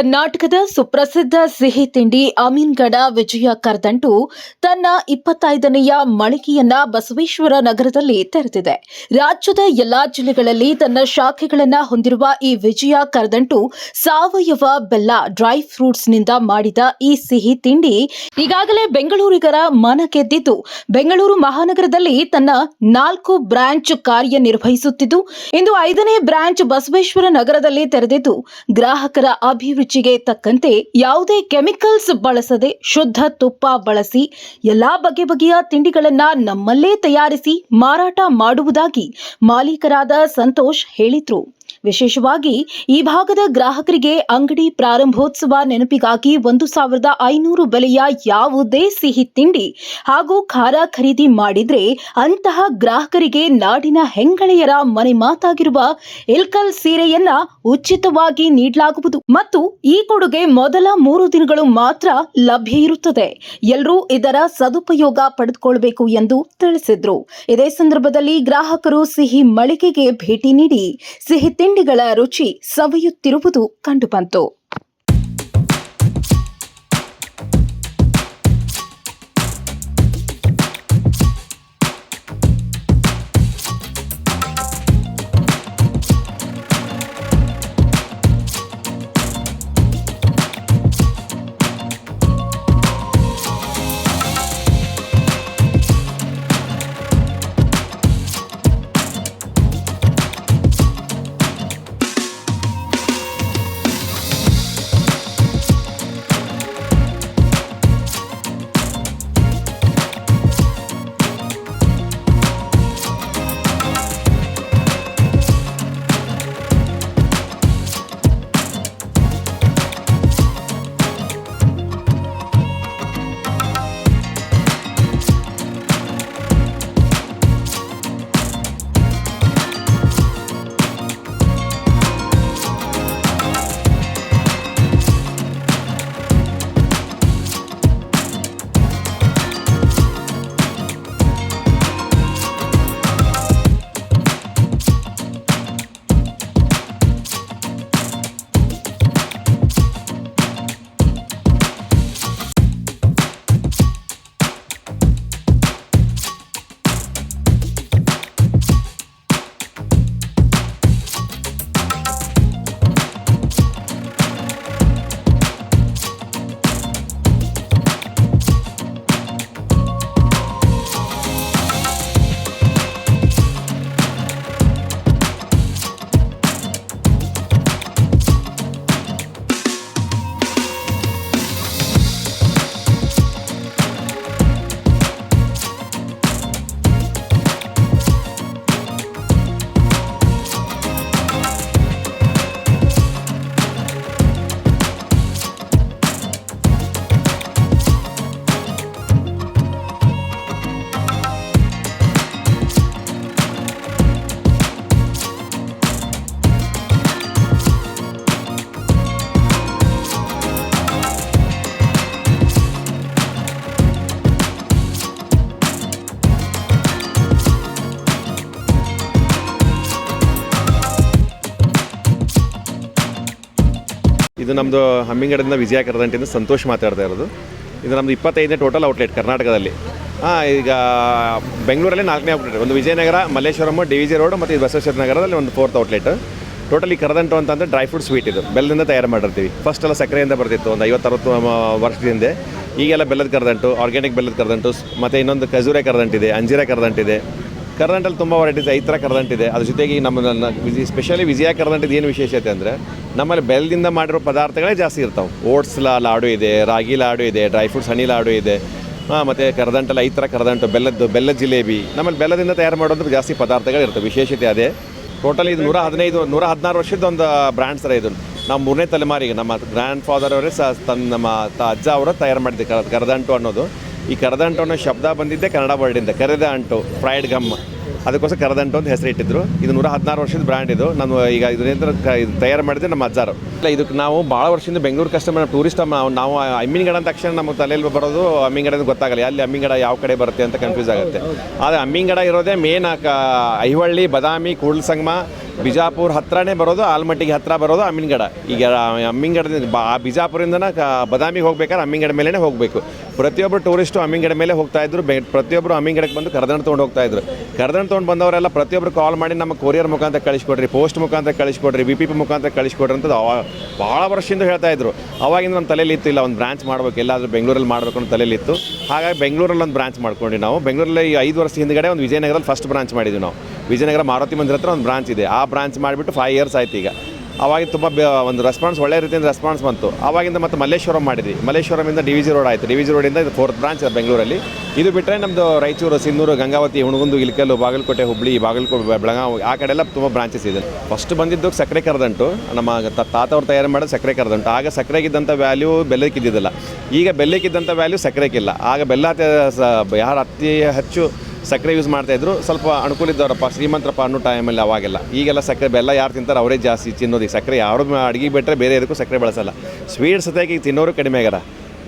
ಕರ್ನಾಟಕದ ಸುಪ್ರಸಿದ್ಧ ಸಿಹಿ ತಿಂಡಿ ಅಮೀನ್ಗಡ ವಿಜಯ ಕರ್ದಂಟು ತನ್ನ ಇಪ್ಪತ್ತೈದನೆಯ ಮಳಿಗೆಯನ್ನ ಬಸವೇಶ್ವರ ನಗರದಲ್ಲಿ ತೆರೆದಿದೆ. ರಾಜ್ಯದ ಎಲ್ಲಾ ಜಿಲ್ಲೆಗಳಲ್ಲಿ ತನ್ನ ಶಾಖೆಗಳನ್ನು ಹೊಂದಿರುವ ಈ ವಿಜಯ ಕರ್ದಂಟು ಸಾವಯವ ಬೆಲ್ಲ ಡ್ರೈ ಫ್ರೂಟ್ಸ್ನಿಂದ ಮಾಡಿದ ಈ ಸಿಹಿ ತಿಂಡಿ ಈಗಾಗಲೇ ಬೆಂಗಳೂರಿಗರ ಮನ ಗೆದ್ದಿದ್ದು, ಬೆಂಗಳೂರು ಮಹಾನಗರದಲ್ಲಿ ತನ್ನ ನಾಲ್ಕು ಬ್ರಾಂಚ್ ಕಾರ್ಯನಿರ್ವಹಿಸುತ್ತಿದ್ದು, ಇಂದು ಐದನೇ ಬ್ರಾಂಚ್ ಬಸವೇಶ್ವರ ನಗರದಲ್ಲಿ ತೆರೆದಿದ್ದು, ಗ್ರಾಹಕರ ಅಭಿರುಚಿಗೆ ತಕ್ಕಂತೆ ಯಾವುದೇ ಕೆಮಿಕಲ್ಸ್ ಬಳಸದೆ ಶುದ್ಧ ತುಪ್ಪ ಬಳಸಿ ಎಲ್ಲಾ ಬಗೆ ಬಗೆಯ ತಿಂಡಿಗಳನ್ನ ನಮ್ಮಲ್ಲೇ ತಯಾರಿಸಿ ಮಾರಾಟ ಮಾಡುವುದಾಗಿ ಮಾಲೀಕರಾದ ಸಂತೋಷ್ ಹೇಳಿದ್ರು. ವಿಶೇಷವಾಗಿ ಈ ಭಾಗದ ಗ್ರಾಹಕರಿಗೆ ಅಂಗಡಿ ಪ್ರಾರಂಭೋತ್ಸವ ನೆನಪಿಗಾಗಿ ಒಂದು ಸಾವಿರದ ಐನೂರು ಬೆಲೆಯ ಯಾವುದೇ ಸಿಹಿ ತಿಂಡಿ ಹಾಗೂ ಖಾರ ಖರೀದಿ ಮಾಡಿದ್ರೆ ಅಂತಹ ಗ್ರಾಹಕರಿಗೆ ನಾಡಿನ ಹೆಂಗಳೆಯರ ಮನೆ ಮಾತಾಗಿರುವ ಇಲ್ಕಲ್ ಸೀರೆಯನ್ನ ಉಚಿತವಾಗಿ ನೀಡಲಾಗುವುದು. ಮತ್ತು ಈ ಕೊಡುಗೆ ಮೊದಲ ಮೂರು ದಿನಗಳು ಮಾತ್ರ ಲಭ್ಯ ಇರುತ್ತದೆ. ಎಲ್ಲರೂ ಇದರ ಸದುಪಯೋಗ ಪಡೆದುಕೊಳ್ಳಬೇಕು ಎಂದು ತಿಳಿಸಿದ್ರು. ಇದೇ ಸಂದರ್ಭದಲ್ಲಿ ಗ್ರಾಹಕರು ಸಿಹಿ ಮಳಿಗೆಗೆ ಭೇಟಿ ನೀಡಿ ಸಿಹಿ ತಿಂಡಿಗಳ ರುಚಿ ಸವಿಯುತ್ತಿರುವುದು ಕಂಡುಬಂತು. ಇದು ನಮ್ಮದು ಹಮ್ಮಿಂಗಡದಿಂದ ವಿಜಯ ಕರದಂಟಿಂದ ಸಂತೋಷ್ ಮಾತಾಡ್ತಾ ಇರೋದು. ಇದು ನಮ್ಮದು ಇಪ್ಪತ್ತೈದನೇ ಟೋಟಲ್ ಔಟ್ಲೆಟ್ ಕರ್ನಾಟಕದಲ್ಲಿ. ಹಾಂ, ಈಗ ಬೆಂಗಳೂರಲ್ಲಿ ನಾಲ್ಕನೇ ಔಟ್ಲೆಟ್ ಒಂದು Vijayanagar, Malleshwaram, D V G road ಮತ್ತು ಇದು ಬಸವೇಶ್ವರ ನಗರದಲ್ಲಿ ಒಂದು ಫೋರ್ತ್ ಔಟ್ಲೆಟ್ ಟೋಟಲಿ ಕರದಂಟು ಅಂತಂದರೆ ಡ್ರೈ ಫ್ರೂಟ್ ಸ್ವೀಟ್ ಇದು. ಬೆಲ್ಲದಿಂದ ತಯಾರು ಮಾಡಿರ್ತೀವಿ. ಫಸ್ಟ್ ಎಲ್ಲ ಸಕ್ಕರೆಯಿಂದ ಬರ್ತಿತ್ತು. ಒಂದು ಐವತ್ತರವತ್ತು ವರ್ಷದ ಹಿಂದೆ. ಈಗೆಲ್ಲ ಬೆಲ್ಲದ ಕರದಂಟು ಆರ್ಗ್ಯಾನಿಕ್ ಬೆಲ್ಲದ ಕರದಂಟು ಮತ್ತು ಇನ್ನೊಂದು ಖಜೂರೆ ಕರದಂಟಿದೆ, ಅಂಜೀರ ಕರದಂಟಿದೆ. ಕರ್ನಾಟಕದಲ್ಲಿ ತುಂಬ ವೆರೈಟೀಸ್ ಐದು ಥರ ಕರ್ದಂಟಿದೆ ಅದ್ರ ಜೊತೆಗೆ ನಮ್ಮ ವಿಜಿ ಸ್ಪೆಷಲಿ ವಿಜಯ ಕರ್ದಂಟಿದ್ದು ಏನು ವಿಶೇಷತೆ ಅಂದರೆ, ನಮ್ಮಲ್ಲಿ ಬೆಲ್ಲದಿಂದ ಮಾಡಿರೋ ಪದಾರ್ಥಗಳೇ ಜಾಸ್ತಿ ಇರ್ತಾವೆ. ಓಟ್ಸ್ ಲಾಡು ಇದೆ, ರಾಗಿ ಲಾಡು ಇದೆ ಡ್ರೈ ಫ್ರೂಟ್ಸ್ ಹನಿ ಲಾಡು ಇದೆ. ಹಾಂ, ಮತ್ತು ಕರದಂಟಲ್ಲಿ ಐದು ಥರ ಕರದಂಟು, ಬೆಲ್ಲದ್ದು, ಬೆಲ್ಲದ ಜಿಲೇಬಿ. ನಮ್ಮಲ್ಲಿ ಬೆಲ್ಲದಿಂದ ತಯಾರು ಮಾಡೋದು ಜಾಸ್ತಿ ಪದಾರ್ಥಗಳು ಇರ್ತವೆ. ವಿಶೇಷತೆ ಅದೇ. ಟೋಟಲ್ ಇದು ನೂರ ಹದಿನೈದು, ನೂರ ಹದಿನಾರು ವರ್ಷದ ಒಂದು ಬ್ರ್ಯಾಂಡ್ ಸರ ಇದು ನಮ್ಮ ಮೂರನೇ ತಲೆಮಾರಿಗೆ, ನಮ್ಮ ಗ್ರ್ಯಾಂಡ್ ಫಾದರ್ ಅವರೇ ಸಹ ತನ್ನ ನಮ್ಮ ತ ಅಜ್ಜ ಅವರು ತಯಾರು ಮಾಡಿದ್ದೆ ಕರ ಕರದಂಟು ಅನ್ನೋದು. ಈ ಕರದಂಟು ಅನ್ನೋ ಶಬ್ದ ಬಂದಿದ್ದೆ ಕನ್ನಡ ವರ್ಡಿಂದ ಕರೆದ ಅಂಟು ಫ್ರೈಡ್ ಗಮ್ ಅದಕ್ಕೋಸ್ಕರ ಕರದಂಟು ಅಂತ ಹೆಸರು ಇಟ್ಟಿದ್ರು ಇದು ನೂರ ಹದಿನಾರು ವರ್ಷದ ಬ್ರ್ಯಾಂಡ್ ಇದು. ನಾನು ಈಗ ಇದರಿಂದ ಇದು ತಯಾರು ಮಾಡಿದ್ರೆ ನಮ್ಮ ಅಜ್ಜಾರು. ಇಲ್ಲ, ಇದಕ್ಕೆ ನಾವು ಭಾಳ ವರ್ಷದಿಂದ ಬೆಂಗಳೂರು ಕಸ್ಟಮರ್ ಟೂರಿಸ್ಟ್ ನಾವು ಅಮ್ಮಿನಗಡ ಅಂದ ತಕ್ಷಣ ನಮ್ಮ ತಲೆಯಲ್ಲಿ ಬರೋದು ಅಮ್ಮಿಂಗಡ ಅಂತ ಗೊತ್ತಾಗಲ್ಲ. ಅಲ್ಲಿ ಅಮ್ಮಿಂಗಡ ಯಾವ ಕಡೆ ಬರುತ್ತೆ ಅಂತ ಕನ್ಫ್ಯೂಸ್ ಆಗುತ್ತೆ. ಆದರೆ ಅಮ್ಮಿಂಗಡ ಇರೋದೇ ಮೇನ್ ಐಹೊಳ್ಳಿ, ಬದಾಮಿ ಕೂಡಲ ಸಂಗಮ ಬಿಜಾಪುರ ಹತ್ರನೇ ಬರೋದು, ಆಲ್ಮಟ್ಟಿಗೆ ಹತ್ರ ಬರೋದು ಅಮ್ಮಿನಗಡ. ಈಗ ಅಮ್ಮಿಂಗಡದಿಂದ ಆ ಬದಾಮಿಗೆ ಹೋಗ್ಬೇಕಾದ್ರೆ ಅಮ್ಮಿಂಗಡ ಮೇಲೇ ಹೋಗಬೇಕು. ಪ್ರತಿಯೊಬ್ಬರು ಟೂರಿಸ್ಟು ಗಿಡ ಮೇಲೆ ಹೋಗ್ತಾ ಇದ್ರು. ಬೆ ಪ್ರತಿಯೊಬ್ಬರು ಗಿಡಕ್ಕೆ ಬಂದು ಕರ್ದಂಡು ತೊಗೊಂಡು ಹೋಗ್ತಾ ಇದ್ರು. ಕರ್ದಂಡು ತೊಗೊಂಡು ಬಂದವರೆಲ್ಲ ಪ್ರತಿಯೊಬ್ಬರು ಕಾಲ್ ಮಾಡಿ ನಮ್ಮ ಕೊರಿಯರ್ ಮುಖಾಂತರ ಕಳಿಸ್ಕೊಡ್ರಿ ಪೋಸ್ಟ್ ಮುಖಾಂತರ ಕಳಿಸ್ಕೊಡ್ರಿ ಬಿ ಪಿ ಪಿ ಮುಖಾಂತರ ಕಳಿಸ್ಕೊಡ್ರಿ ಅಂತ ಭಾಳ ವರ್ಷದಿಂದ ಹೇಳ್ತಾ ಇದ್ರು. ಅವಾಗಿಂದ ನಮ್ಮ ತಲೆಯಲ್ಲಿ ಇತ್ತು, ಇಲ್ಲ ಒಂದು ಬ್ರಾಂಚ್ ಮಾಡ್ಬೇಕು, ಎಲ್ಲಾದರೂ ಬೆಂಗಳೂರಲ್ಲಿ ಮಾಡಬೇಕು ಅಂತ ತಲೆಯಲ್ಲಿ ಇತ್ತು. ಹಾಗಾಗಿ ಬೆಂಗಳೂರಲ್ಲಿ ಒಂದು ಬ್ರಾಂಚ್ ಮಾಡ್ಕೊಂಡು ನಾವು. ಬೆಂಗಳೂರಲ್ಲಿ ಈ ಐದು ವರ್ಷ ಹಿಂದ್ಗಡೆ ಒಂದು ವಿಜಯನಗರದಲ್ಲಿ ಫಸ್ಟ್ ಬ್ರಾಂಚ್ ಮಾಡಿದ್ವಿ ನಾವು. ವಿಜಯನಗರ ಮಾರುತಿ ಮಂದಿರ ಹತ್ರ ಒಂದು ಬ್ರಾಂಚ್ ಇದೆ. ಆ ಬ್ರಾಂಚ್ ಮಾಡಿಬಿಟ್ಟು ಫೈವ್ ಇಯರ್ಸ್ ಆಯ್ತು ಈಗ. ಅವಾಗ ತುಂಬ ಒಂದು ರೆಸ್ಪಾನ್ಸ್ ಒಳ್ಳೆ ರೀತಿಯಿಂದ ರೆಸ್ಪಾನ್ಸ್ ಬಂತು. ಅವಾಗಿಂದ ಮತ್ತು ಮಲ್ಲೇಶ್ವರಂ ಮಾಡಿದ್ವಿ. ಮಲ್ಲೇಶ್ವರಮಿಂದ ಡಿ ವಿ ಜಿ ರೋಡ್ ಆಯಿತು. ಡಿ ವಿ ಜಿ ರೋಡಿಂದ ಇದು ಫೋರ್ತ್ ಬ್ರಾಂಚ್ ಬೆಂಗಳೂರಲ್ಲಿ. ಇದು ಬಿಟ್ಟರೆ ನಮ್ಮದು ರಾಯಚೂರು, ಸಿನ್ನೂರು, ಗಂಗಾವತಿ, ಹುಣಗುಂದು, ಇಲ್ಕಲ್ಲು, ಬಾಗಲಕೋಟೆ, ಹುಬ್ಳಿ, ಬಾಗಲಕೋಟೆ ಬೆಳಗಾವಿ, ಆ ಕಡೆ ಎಲ್ಲ ತುಂಬ ಬ್ರಾಂಚಸ್ ಇದೆ. ಫಸ್ಟ್ ಬಂದಿದ್ದು ಸಕ್ಕರೆ ಕರದಂಟು. ನಮ್ಮ ತಾತವ್ರು ತಯಾರು ಮಾಡೋದು ಸಕ್ಕರೆ ಕರದಂಟು. ಆಗ ಸಕ್ಕರೆಗಿದ್ದಂಥ ವ್ಯಾಲ್ಯೂ ಬೆಲ್ಲಕ್ಕಿದ್ದಿದ್ದಿಲ್ಲ ಈಗ ಬೆಲ್ಲಕ್ಕಿದ್ದಂಥ ವ್ಯಾಲ್ಯೂ ಸಕ್ಕರೆಗಿಲ್ಲ ಆಗ ಬೆಲ್ಲ ಯಾರು ಅತಿ ಹೆಚ್ಚು ಸಕ್ಕರೆ ಯೂಸ್ ಮಾಡ್ತಾ ಇದ್ರು. ಸ್ವಲ್ಪ ಅನುಕೂಲ ಇದ್ದವರಪ್ಪ, ಶ್ರೀಮಂತರಪ್ಪ ಅನ್ನೋ ಟೈಮಲ್ಲಿ ಅವಾಗೆಲ್ಲ. ಈಗೆಲ್ಲ ಸಕ್ಕರೆ ಬೆಲ್ಲ ಯಾರು ತಿಂತಾರೆ ಅವರೇ ಜಾಸ್ತಿ ತಿನ್ನೋದು. ಈಗ ಸಕ್ಕರೆ ಯಾರು ಅಡುಗೆ ಬಿಟ್ಟರೆ ಬೇರೆ ಎದಕ್ಕೂ ಸಕ್ಕರೆ ಬಳಸಲ್ಲ. ಸ್ವೀಟ್ಸ್ ಜೊತೆಗೆ ತಿನ್ನೋರು ಕಡಿಮೆ ಆಗ್ಯಾರ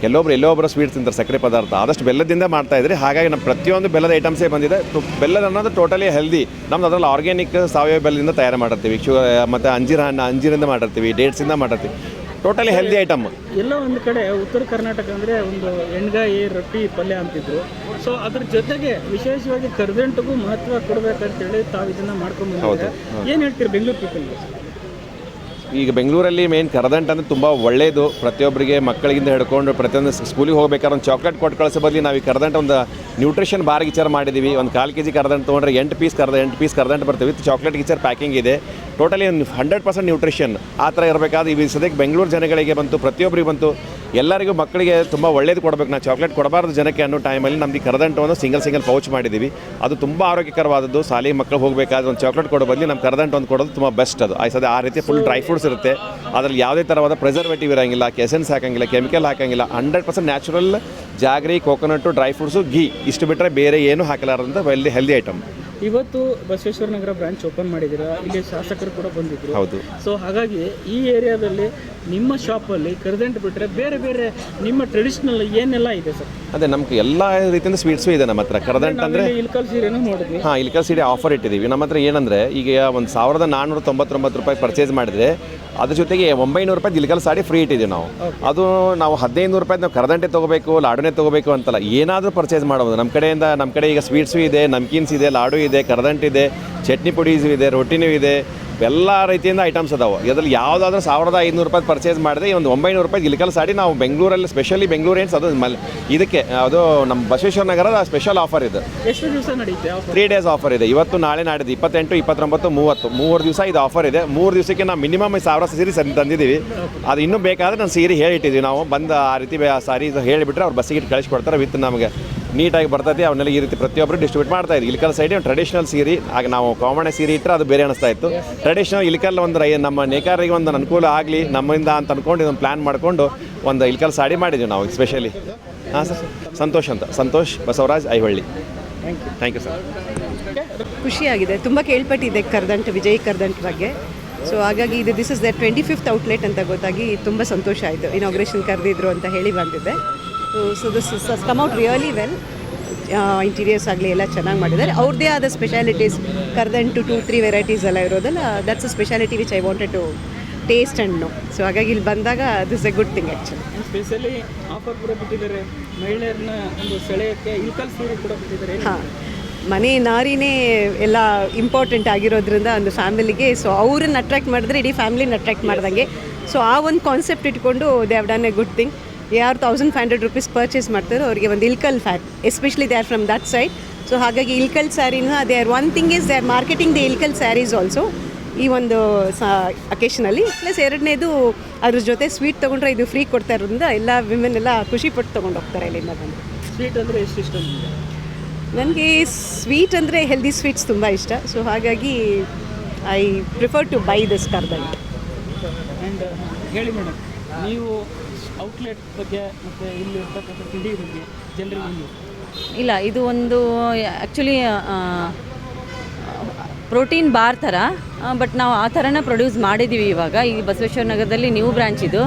ಕೆಲವೊಬ್ರು ಎಲ್ಲೋ ಒಬ್ಬರು ಸ್ವೀಟ್ ತಿಂತಾರೆ ಸಕ್ಕರೆ ಪದಾರ್ಥ. ಆದಷ್ಟು ಬೆಲ್ಲದಿಂದ ಮಾಡ್ತಾ ಇದ್ರಿ ಹಾಗಾಗಿ ನಮ್ಮ ಪ್ರತಿಯೊಂದು ಬೆಲ್ಲದ ಐಟಮ್ಸೇ ಬಂದಿದೆ. ಬೆಲ್ಲದ ಅನ್ನೋದು ಟೋಟಲಿ ಹೆಲ್ದಿ ನಮ್ದು ಅದರಲ್ಲಿ ಆರ್ಗ್ಯಾನಿಕ್ ಸಾವಯವ ಬೆಲ್ಲದಿಂದ ತಯಾರು ಮಾಡಿರ್ತೀವಿ. ಶು ಮತ್ತು ಅಂಜೀರ ಹಣ್ಣು ಅಂಜೀರಿಂದ ಮಾಡಿರ್ತೀವಿ. ಡೇಟ್ಸಿಂದ ಮಾಡಿರ್ತೀವಿ. ಟೋಟಲಿ ಹೆಲ್ದಿ ಐಟಮ್ ಎಲ್ಲ ಒಂದು ಕಡೆ ಉತ್ತರ ಕರ್ನಾಟಕ ಅಂದರೆ ಒಂದು ಎಣ್ಗಾಯಿ ರೊಟ್ಟಿ ಪಲ್ಯ ಅಂತಿದ್ರು. ಸೊ ಅದ್ರ ಜೊತೆಗೆ ವಿಶೇಷವಾಗಿ ಕರ್ದಂಟಿಗೂ ಮಹತ್ವ ಕೊಡ್ಬೇಕಂತೇಳಿ ತಾವು ಇದನ್ನ ಮಾಡ್ಕೊಂಡು ಏನ್ ಏನು ಹೇಳ್ತೀರಿ ಬೆಂಗಳೂರು ಪೀಪಲ್ಗೆ ಈಗ ಬೆಂಗಳೂರಲ್ಲಿ ಮೇನ್ ಕರದಂಟ್ ಅಂದರೆ ತುಂಬ ಒಳ್ಳೆಯದು ಪ್ರತಿಯೊಬ್ಬರಿಗೆ ಮಕ್ಕಳಿಂದ ಹಿಡ್ಕೊಂಡು ಪ್ರತಿಯೊಂದು ಸ್ಕೂಲಿಗೆ ಹೋಗ್ಬೇಕಾದ್ರೆ ಒಂದು ಚಾಕ್ಲೇಟ್ ಕೊಟ್ಟು ಕಳಿಸೋ ಬದಲಿ ನಾವು ಈ ಕರದಂಟ ಒಂದು ನ್ಯೂಟ್ರಿಷನ್ ಬಾರ್ ಗಿಚರ್ ಮಾಡಿದ್ದೀವಿ ಒಂದು ಕಾಲು ಕೆ ಜಿ ಕರದಂಟ್ ತೊಗೊಂಡ್ರೆ ಎಂಟು ಪೀಸ್ ಕರೆದ, ಎಂಟು ಪೀಸ್ ಕರದಂಟ್ ಬರ್ತವೆ. ವಿತ್ ಚಾಕ್ಲೇಟ್ ಗಿಚರ್ ಪ್ಯಾಕಿಂಗ್ ಇದೆ. ಟೋಟಲಿ ಒಂದು ಹಂಡ್ರೆಡ್ ಪರ್ಸೆಂಟ್ ನ್ಯೂಟ್ರಿಷನ್ ಆ ಥರ ಇರಬೇಕಾದ್ರೆ ಈ ಸದ್ಯಕ್ಕೆ ಬೆಂಗಳೂರು ಜನಗಳಿಗೆ ಬಂತು ಪ್ರತಿಯೊಬ್ಬರಿಗೆ ಬಂತು. ಎಲ್ಲರಿಗೂ ಮಕ್ಕಳಿಗೆ ತುಂಬ ಒಳ್ಳೇದು ಕೊಡಬೇಕು. ನಾವು ಚಾಕ್ಲೇಟ್ ಕೊಡಬಾರ್ದು ಜನಕ್ಕೆ ಅನ್ನೋ ಟೈಮಲ್ಲಿ ಈ ಕರದಂಟವನ್ನು ಸಿಂಗಲ್ ಸಿಂಗಲ್ ಪೌಚ್ ಮಾಡಿದ್ದೀವಿ ಅದು ತುಂಬ ಆರೋಗ್ಯಕರವಾದದ್ದು. ಶಾಲೆಗೆ ಮಕ್ಕಳು ಹೋಗಬೇಕಾದ್ರೆ ಒಂದು ಚಾಕ್ಲೇಟ್ ಕೊಡೋ ಬದಲು ನಮ್ಮ ಕರದಂಟ ಒಂದು ಕೊಡೋದು ತುಂಬ ಬೆಸ್ಟ್ ಅದು. ಆ ಸದ ಆ ರೀತಿ ಫುಲ್ ಡ್ರೈ ಫ್ರೂಟ್ಸ್ ಇರುತ್ತೆ. ಅದರಲ್ಲಿ ಯಾವುದೇ ಥರವಾದ ಪ್ರಿಸರ್ವೇಟಿವ್ ಇರೋಂಗಿಲ್ಲ ಕೆಸೆನ್ಸ್ ಹಾಕಂಗಿಲ್ಲ chemical ಹಾಕಂಗಿಲ್ಲ hundred percent natural jaggery coconut dry fruits ghee ಇಷ್ಟು ಬಿಟ್ಟರೆ ಬೇರೆ ಏನು ಹಾಕಲಾರದಂಥ ವೆಲ್ದಿ ಹೆಲ್ದಿ ಐಟಮ್ ಇವತ್ತು ಬಸವೇಶ್ವರ ನಗರ ಬ್ರಾಂಚ್ ಓಪನ್ ಮಾಡಿದ್ದೀರಾ? ಇಲ್ಲಿ ಶಾಸಕರು ಕೂಡ ಬಂದಿದ್ರು. ಹೌದು. ಸೊ ಹಾಗಾಗಿ ಈ ಏರಿಯಾದಲ್ಲಿ ನಿಮ್ಮ ಶಾಪಲ್ಲಿ ಕರೆದಂಟ್ ಬಿಟ್ಟರೆ ಬೇರೆ ಬೇರೆ ನಿಮ್ಮ ಟ್ರೆಡಿಷನಲ್ ಏನೆಲ್ಲ ಇದೆ ಸರ್? ಅದೇ ನಮ್ಗೆ ಎಲ್ಲ ರೀತಿಯಿಂದ ಸ್ವೀಟ್ಸು ಇದೆ ನಮ್ಮ ಹತ್ರ. ಕರದಂಟ್ ಅಂದರೆ ಹಾಂ ಇಲ್ಕಲ್ ಸೀರೆ ಆಫರ್ ಇಟ್ಟಿದ್ದೀವಿ ನಮ್ಮ ಹತ್ರ ಏನಂದರೆ ಈಗ ಒಂದು ಸಾವಿರದ ನಾನ್ನೂರ ತೊಂಬತ್ತೊಂಬತ್ತು ರೂಪಾಯಿ ಪರ್ಚೇಸ್ ಮಾಡಿದ್ರೆ ಅದ್ರ ಜೊತೆಗೆ ಒಂಬೈನೂರು ರೂಪಾಯಿ ಇಲ್ಕಲ್ ಸಾಡಿ ಫ್ರೀ ಇಟ್ಟಿದ್ದೀವಿ ನಾವು. ಅದು ನಾವು ಹದಿನೈದು ರೂಪಾಯಿ ನಾವು ಕರದಂಟೆ ತೊಗೋಬೇಕು ಲಾಡುನೇ ತೊಗೋಬೇಕು ಅಂತಲ್ಲ ಏನಾದರೂ ಪರ್ಚೇಸ್ ಮಾಡ್ಬೋದು ನಮ್ಮ ಕಡೆಯಿಂದ ನಮ್ಮ ಕಡೆ ಈಗ ಸ್ವೀಟ್ಸು ಇದೆ ನಮ್ಕೀನ್ಸ್ ಇದೆ ಲಾಡು ಇದೆ ಕರದಂಟ್ ಇದೆ ಚಟ್ನಿ ಪುಡೀಸು ಇದೆ ರೊಟ್ಟಿನೂ ಇದೆ. ಎಲ್ಲ ರೀತಿಯಿಂದ ಐಟಮ್ಸ್ ಅದಾವೆ. ಇದರಲ್ಲಿ ಯಾವುದಾದ್ರೂ ಸಾವಿರದ ಐನೂರು ರೂಪಾಯಿ ಪರ್ಚೇಸ್ ಮಾಡಿದ್ರೆ ಈ ಒಂದು ಒಂಬೈನೂರು ರೂಪಾಯಿ ಇಲಿಕಲ್ ಸಾಡಿ ನಾವು ಬೆಂಗಳೂರಲ್ಲಿ ಸ್ಪೆಷಲಿ ಬೆಂಗಳೂರು ಏನ್ಸ್ ಅದು ಮಲ್ ಇದಕ್ಕೆ ಅದು ನಮ್ಮ ಬಸವೇಶ್ವರ ನಗರದ ಸ್ಪೆಷಲ್ ಆಫರ್ ಇದು. ಎಷ್ಟು ದಿವಸ ನಡೆಯುತ್ತೆ ತ್ರೀ ಡೇಸ್ ಆಫರ್ ಇದೆ. ಇವತ್ತು ನಾಳೆ ನಾಡಿದ್ದು ಇಪ್ಪತ್ತೆಂಟು ಇಪ್ಪತ್ತೊಂಬತ್ತು ಮೂವತ್ತು. ಮೂರು ದಿವಸ ಇದು ಆಫರ್ ಇದೆ. ಮೂರು ದಿವಸಕ್ಕೆ ನಾವು ಮಿನಿಮಮ್ ಸಾವಿರ ಸೀರೆ ಸರಿ ತಂದಿದ್ದೀವಿ. ಅದು ಇನ್ನೂ ಬೇಕಾದ್ರೆ ನಾನು ಸೀರೆ ಹೇಳಿಟ್ಟಿದ್ದೀವಿ. ನಾವು ಬಂದು ಆ ರೀತಿ ಸಾರಿ ಹೇಳಿಬಿಟ್ರೆ ಅವ್ರು ಬಸ್ಸಿಗೆ ಕಳಿಸ್ಕೊಡ್ತಾರೆ ವಿತ್ ನಮಗೆ. ನೀಟಾಗಿ ಬರ್ತೈತಿ ಅವನ್ನೆಲ್ಲ ಈ ರೀತಿ ಪ್ರತಿಯೊಬ್ಬರು ಡಿಸ್ಟ್ರಿಬ್ಯೂಟ್ ಮಾಡ್ತಾ ಇದ್ದೀವಿ ಇಲ್ಕಲ್ ಸೈಡ್ ಟ್ರೆಡಿಷನಲ್ ಸೀರೆ ಆಗ ನಾವು ಕಾಮಣ ಸೀರೆ ಇಟ್ಟರೆ ಅದು ಬೇರೆ ಅನಿಸ್ತಾ ಇತ್ತು. ಟ್ರೆಡಿಷನಲ್ ಇಲ್ಕಲ್ ಒಂದು ನಮ್ಮ ನೇಕಾರರಿಗೆ ಒಂದು ಅನುಕೂಲ ಆಗಲಿ ನಮ್ಮಿಂದ ಅಂತ ಅನ್ಕೊಂಡು ಇದನ್ನು ಪ್ಲ್ಯಾನ್ ಮಾಡಿಕೊಂಡು ಒಂದು ಇಲ್ಕಲ್ ಸಾಡಿ ಮಾಡಿದ್ವಿ ನಾವು ಸ್ಪೆಷಲಿ ಹಾಂ ಸರ್ ಸಂತೋಷ್ ಅಂತ. Santosh Basavaraj Aihole. Thank you sir ಖುಷಿಯಾಗಿದೆ. ತುಂಬ ಕೇಳ್ಪಟ್ಟಿದೆ ಕರ್ದಂಟ್ ವಿಜಯ್ ಕರ್ದಂಟ್ ಬಗ್ಗೆ. ಸೊ ಹಾಗಾಗಿ ಇದು this is the twenty fifth outlet ಅಂತ ಗೊತ್ತಾಗಿ ತುಂಬ ಸಂತೋಷ ಆಯಿತು. ಇನಾಗ್ರೇಷನ್ ಕರೆದಿದ್ರು ಅಂತ ಹೇಳಿ ಬಂದಿದ್ದೆ. So so this is come out really well interiors ಆಗಲಿ ಎಲ್ಲ ಚೆನ್ನಾಗಿ ಮಾಡಿದ್ದಾರೆ. ಅವ್ರದ್ದೇ ಆದ specialities karadant two three varieties ಎಲ್ಲ ಇರೋದಲ್ಲ that's a speciality which I wanted to taste and know so ಹಾಗಾಗಿ ಇಲ್ಲಿ ಬಂದಾಗ this a good thing actually specially offer ಕೂಡ ಬಿಟ್ಟಿದ್ದಾರೆ ಮಹಿಳೆಯರನ್ನ ಒಂದು ಸೆಳೆಯಕ್ಕೆ ಇಲ್ಕಲ್ ಸೀರೆ ಕೂಡ ಬಿಟ್ಟಿದ್ದಾರೆ ಹಾಂ. ಮನೆ ನಾರಿನೇ ಎಲ್ಲ ಇಂಪಾರ್ಟೆಂಟ್ ಆಗಿರೋದ್ರಿಂದ ಒಂದು ಫ್ಯಾಮಿಲಿಗೆ ಸೊ ಅವ್ರನ್ನ ಅಟ್ರಾಕ್ಟ್ ಮಾಡಿದ್ರೆ ಇಡೀ ಫ್ಯಾಮಿಲಿನ ಅಟ್ರಾಕ್ಟ್ ಮಾಡ್ದಂಗೆ. ಸೊ ಆ ಒಂದು ಕಾನ್ಸೆಪ್ಟ್ ಇಟ್ಕೊಂಡು they have done a good thing ಯಾರು thousand five hundred rupees purchase ಮಾಡ್ತಾರೋ ಅವರಿಗೆ ಒಂದು Ilkal fat especially they are from that side so ಹಾಗಾಗಿ ಇಲ್ಕಲ್ ಸ್ಯಾರಿನ ಅದೇ are one thing is they are marketing the Ilkal sarees also ಈ ಒಂದು ಸ ಅಕೇಶನಲ್ಲಿ ಪ್ಲಸ್ ಎರಡನೇದು ಅದ್ರ ಜೊತೆ ಸ್ವೀಟ್ ತೊಗೊಂಡ್ರೆ ಇದು ಫ್ರೀ ಕೊಡ್ತಾ ಇರೋದ್ರಿಂದ ಎಲ್ಲ ವಿಮೆನ್ ಎಲ್ಲ ಖುಷಿ ಪಟ್ಟು ತೊಗೊಂಡು ಹೋಗ್ತಾರೆ ಇಲ್ಲಿಂದ ಬಂದು. ಸ್ವೀಟ್ ಅಂದರೆ ಎಷ್ಟು ಇಷ್ಟ ನನಗೆ ಸ್ವೀಟ್ ಅಂದರೆ ಹೆಲ್ದಿ ಸ್ವೀಟ್ಸ್ ತುಂಬ ಇಷ್ಟ. ಸೊ ಹಾಗಾಗಿ I prefer to buy this karadant and ಹೇಳಿ ಮೇಡಮ್ ನೀವು ಔಟ್ಲೆಟ್ ಬಗ್ಗೆ ಮತ್ತೆ ಇಲ್ಲಿ ತಿಂಡಿ ಜನರಿಗೆ ಇಲ್ಲ, ಇದು ಒಂದು ಆ್ಯಕ್ಚುಲಿ ಪ್ರೋಟೀನ್ ಬಾರ್ ಥರ ಬಟ್ ನಾವು ಆ ಥರನ ಪ್ರೊಡ್ಯೂಸ್ ಮಾಡಿದ್ದೀವಿ ಇವಾಗ. ಈ ಬಸವೇಶ್ವರ ನಗರದಲ್ಲಿ ನ್ಯೂ ಬ್ರಾಂಚ್ ಇದು.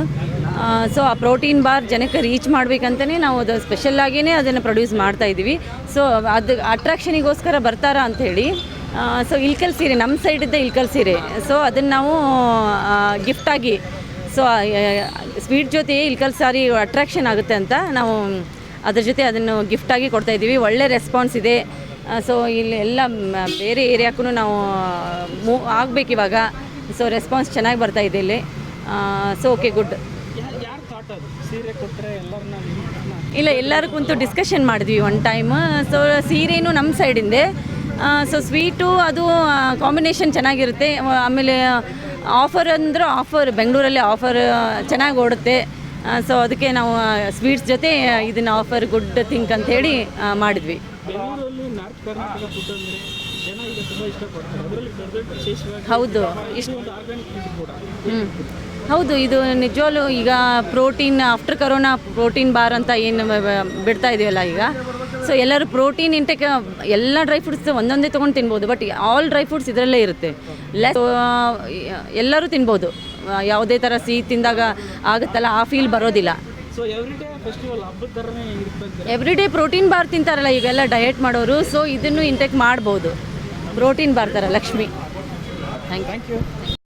ಸೊ ಆ ಪ್ರೋಟೀನ್ ಬಾರ್ ಜನಕ್ಕೆ ರೀಚ್ ಮಾಡಬೇಕಂತಲೇ ನಾವು ಅದು ಸ್ಪೆಷಲ್ಲಾಗಿಯೇ ಅದನ್ನು ಪ್ರೊಡ್ಯೂಸ್ ಮಾಡ್ತಾ ಇದ್ದೀವಿ ಸೊ ಅದು ಅಟ್ರಾಕ್ಷನಿಗೋಸ್ಕರ ಬರ್ತಾರಾ ಅಂಥೇಳಿ ಸೊ ಇಲ್ಕಲ್ ಸೀರೆ ನಮ್ಮ ಸೈಡಿದ್ದ ಇಲ್ಕಲ್ ಸೀರೆ. ಸೊ ಅದನ್ನು ನಾವು ಗಿಫ್ಟಾಗಿ ಸೊ ಸ್ವೀಟ್ ಜೊತೆ ಇಲ್ಕಲ್ ಸಾರಿ ಅಟ್ರಾಕ್ಷನ್ ಆಗುತ್ತೆ ಅಂತ ನಾವು ಅದ್ರ ಜೊತೆ ಅದನ್ನು ಗಿಫ್ಟಾಗಿ ಕೊಡ್ತಾಯಿದ್ದೀವಿ ಒಳ್ಳೆ ರೆಸ್ಪಾನ್ಸ್ ಇದೆ. ಸೊ ಇಲ್ಲಿ ಎಲ್ಲ ಬೇರೆ ಏರಿಯಾಕ್ಕೂ ನಾವು ಮೂ ಆಗಬೇಕು ಇವಾಗ. ಸೊ ರೆಸ್ಪಾನ್ಸ್ ಚೆನ್ನಾಗಿ ಬರ್ತಾ ಇದೆ ಇಲ್ಲಿ. ಸೊ ಓಕೆ ಗುಡ್ ಇಲ್ಲ ಎಲ್ಲರೂ ಕುಂತು ಡಿಸ್ಕಷನ್ ಮಾಡಿದ್ವಿ ಒನ್ ಟೈಮ್ ಸೊ ಸೀರೆನೂ ನಮ್ಮ ಸೈಡಿಂದೆ ಸೊ ಸ್ವೀಟು ಅದು ಕಾಂಬಿನೇಷನ್ ಚೆನ್ನಾಗಿರುತ್ತೆ. ಆಮೇಲೆ ಆಫರ್ ಅಂದ್ರೆ ಆಫರ್ ಬೆಂಗಳೂರಲ್ಲಿ ಆಫರ್ ಚೆನ್ನಾಗಿ ಓಡುತ್ತೆ. ಸೊ ಅದಕ್ಕೆ ನಾವು ಸ್ವೀಟ್ಸ್ ಜೊತೆ ಇದನ್ನ ಆಫರ್ ಗುಡ್ ಥಿಂಕ್ ಅಂತ ಹೇಳಿ ಮಾಡಿದ್ವಿ. ಹೌದು. ಇಷ್ಟು ಹ್ಞೂ ಹೌದು ಇದು ನಿಜವಾಗ್ಲೂ ಈಗ protein after corona protein bar ಅಂತ ಏನು ಬಿಡ್ತಾ ಇದೆಯಲ್ಲ ಈಗ? ಸೊ ಎಲ್ಲರೂ ಪ್ರೋಟೀನ್ ಇಂಟೆಕ್ ಎಲ್ಲ ಡ್ರೈ ಫ್ರೂಟ್ಸ್ ಒಂದೊಂದೇ ತೊಗೊಂಡು ತಿನ್ಬೋದು ಬಟ್ ಆಲ್ ಡ್ರೈ ಫ್ರೂಟ್ಸ್ ಇದರಲ್ಲೇ ಇರುತ್ತೆ. ಲೆಸ್ ಎಲ್ಲರೂ ತಿನ್ಬೋದು. ಯಾವುದೇ ಥರ ಸಿಹಿ ತಿಂದಾಗ ಆಗುತ್ತಲ್ಲ ಆ ಫೀಲ್ ಬರೋದಿಲ್ಲ. ಎವ್ರಿ ಡೇ ಪ್ರೋಟೀನ್ ಬಾರ್ ತಿಂತಾರಲ್ಲ ಈಗೆಲ್ಲ ಡಯಟ್ ಮಾಡೋರು ಸೊ ಇದನ್ನು ಇಂಟೆಕ್ ಮಾಡ್ಬೋದು. ಪ್ರೋಟೀನ್ ಬಾರ್ ಥರ ಲಕ್ಷ್ಮಿ. Thank you